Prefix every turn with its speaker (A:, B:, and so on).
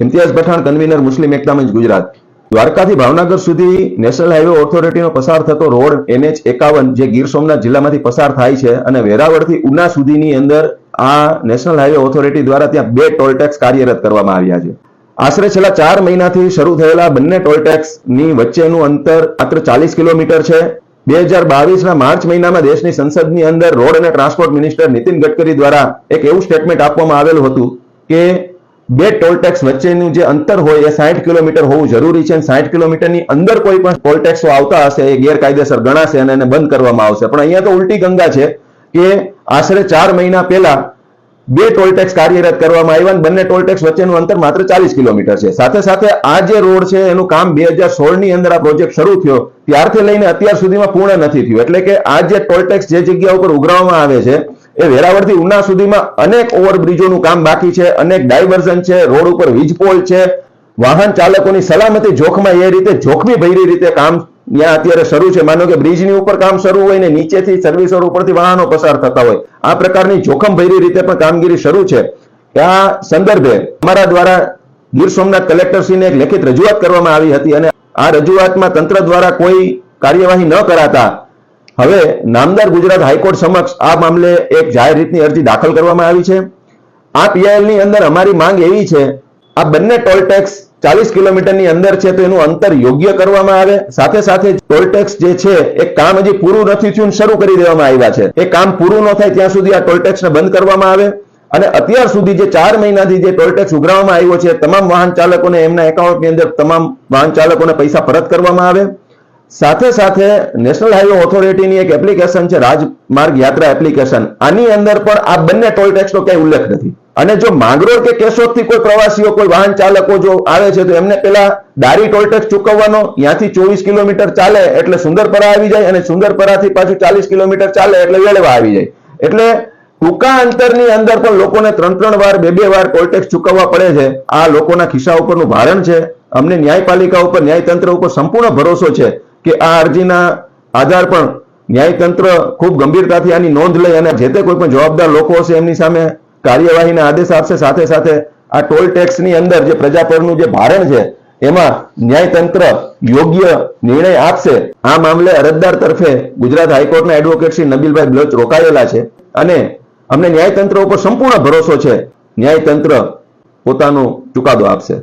A: Imtiaz Pathan convener Muslim Ekta Manch, Gujarat. દ્વારકાથી ભાવનગર સુધી national highway ઓથોરિટીનો પસાર થતો રોડ એનએચ એકાવન, જે ગીર સોમનાથ જિલ્લામાંથી પસાર થાય છે અને વેરાવળથી ઉના સુધીની અંદર આ નેશનલ હાઈવે ઓથોરિટી દ્વારા ત્યાં બે ટોલ ટેક્સ કાર્યરત કરવામાં આવ્યા છે. આશરે છેલ્લા ચાર મહિનાથી શરૂ થયેલા બંને ટોલ ટેક્સની વચ્ચેનું અંતર માત્ર ચાલીસ કિલોમીટર છે. બે હજાર બાવીસના માર્ચ મહિનામાં દેશની સંસદની અંદર રોડ અને ટ્રાન્સપોર્ટ મિનિસ્ટર નીતિન ગડકરી દ્વારા એક એવું સ્ટેટમેન્ટ આપવામાં આવેલું હતું કે બે ટોલ ટેક્સ વચ્ચેનું જે અંતર હોય એ સાઠ કિલોમીટર હોવું જરૂરી છે અને સાઠ કિલોમીટરની અંદર કોઈ પણ ટોલ ટેક્સો આવતા હશે એ ગેરકાયદેસર ગણાશે અને એને બંધ કરવામાં આવશે. પણ અહીંયા તો ઉલટી ગંગા છે કે આશરે ચાર મહિના પહેલા બે ટોલ ટેક્સ કાર્યરત કરવામાં આવ્યા અને બંને ટોલ ટેક્સ વચ્ચેનું અંતર માત્ર ચાલીસ કિલોમીટર છે. સાથે સાથે આ જે રોડ છે એનું કામ બે હજાર સોળની અંદર આ પ્રોજેક્ટ શરૂ થયો. ત્યારથી લઈને અત્યાર સુધીમાં પૂર્ણ નથી થયું. એટલે કે આ જે ટોલ ટેક્સ જે જગ્યા ઉપર ઉઘરાવવામાં આવે છે એ વેરાવળથી ઉના સુધીમાં અનેક ઓવરબ્રિજોનું કામ બાકી છે, અનેક ડાયવર્ઝન છે, રોડ ઉપર વીજપોલ છે. વાહન ચાલકોની સલામતી જોખમાં એ રીતે જોખમી ભરી રીતે કામ ત્યાં અત્યારે શરૂ છે. માનો કે બ્રિજની ઉપર કામ શરૂ હોય ને નીચેથી સર્વિસ રોડ ઉપરથી વાહનો પસાર થતા હોય, આ પ્રકારની જોખમ ભરી રીતે પણ કામગીરી શરૂ છે. આ સંદર્ભે અમારા દ્વારા ગીર સોમનાથ કલેક્ટરશ્રીને એક લેખિત રજૂઆત કરવામાં આવી હતી અને આ રજૂઆતમાં તંત્ર દ્વારા કોઈ કાર્યવાહી ન કરાતા હવે નામદાર ગુજરાત હાઈકોર્ટ સમક્ષ આ મામલે એક જાહેર રીતની અરજી દાખલ કરવામાં આવી છે. આ પીઆઈએલની અંદર અમારી માંગ એવી છે, આ બંને ટોલ ટેક્સ ચાલીસ કિલોમીટરની અંદર છે તો એનું અંતર યોગ્ય કરવામાં આવે. સાથે સાથે ટોલ ટેક્સ જે છે, એ કામ હજી પૂરું નથી થયું શરૂ કરી દેવામાં આવ્યા છે. એ કામ પૂરું ન થાય ત્યાં સુધી આ ટોલ ટેક્સને બંધ કરવામાં આવે. અને અત્યાર સુધી જે ચાર મહિનાથી જે ટોલ ટેક્સ ઉઘરાવવામાં આવ્યો છે, તમામ વાહન ચાલકોને એમના એકાઉન્ટની અંદર તમામ વાહન ચાલકોને પૈસા પરત કરવામાં આવે. સાથે સાથે નેશનલ હાઈવે ઓથોરિટીની એક એપ્લિકેશન છે, રાજમાર્ગ યાત્રા એપ્લિકેશન આની અંદર પણ આ બંને ટોલ ટેક્સનો ક્યાંય ઉલ્લેખ નથી. અને જો માંગરોળ કે કેશોદથી કોઈ પ્રવાસીઓ, કોઈ વાહન ચાલકો જો આવે છે, તો એમને પેલા દારી ટોલ ટેક્સ ચૂકવવાનો, ત્યાંથી ચોવીસ કિલોમીટર ચાલે એટલે સુંદરપરા આવી જાય અને સુંદરપરાથી પાછું ચાલીસ કિલોમીટર ચાલે એટલે વેળવા આવી જાય. એટલે ટૂંકા અંતરની અંદર પણ લોકોને ત્રણ ત્રણ વાર, બે બે વાર ટોલ ટેક્સ ચૂકવવા પડે છે. આ લોકોના ખિસ્સા ઉપરનું ભારણ છે. અમને ન્યાયપાલિકા ઉપર, ન્યાયતંત્ર ઉપર સંપૂર્ણ ભરોસો છે. કે આ અરજીના આધાર પણ ન્યાયતંત્ર ખૂબ ગંભીરતાથી આની નોંધ લઈ અને જે તે કોઈ પણ જવાબદાર લોકો હશે એમની સામે કાર્યવાહીના આદેશ આપશે. સાથે સાથે આ ટોલ ટેક્સની અંદર જે પ્રજા પરનું જે ભારણ છે, એમાં ન્યાયતંત્ર યોગ્ય નિર્ણય આપશે. આ મામલે અરજદાર તરફે ગુજરાત હાઈકોર્ટના એડવોકેટ શ્રી નબીલભાઈ બ્લોચ રોકાયેલા છે અને અમને ન્યાયતંત્ર ઉપર સંપૂર્ણ ભરોસો છે. ન્યાયતંત્ર પોતાનો ચુકાદો આપશે.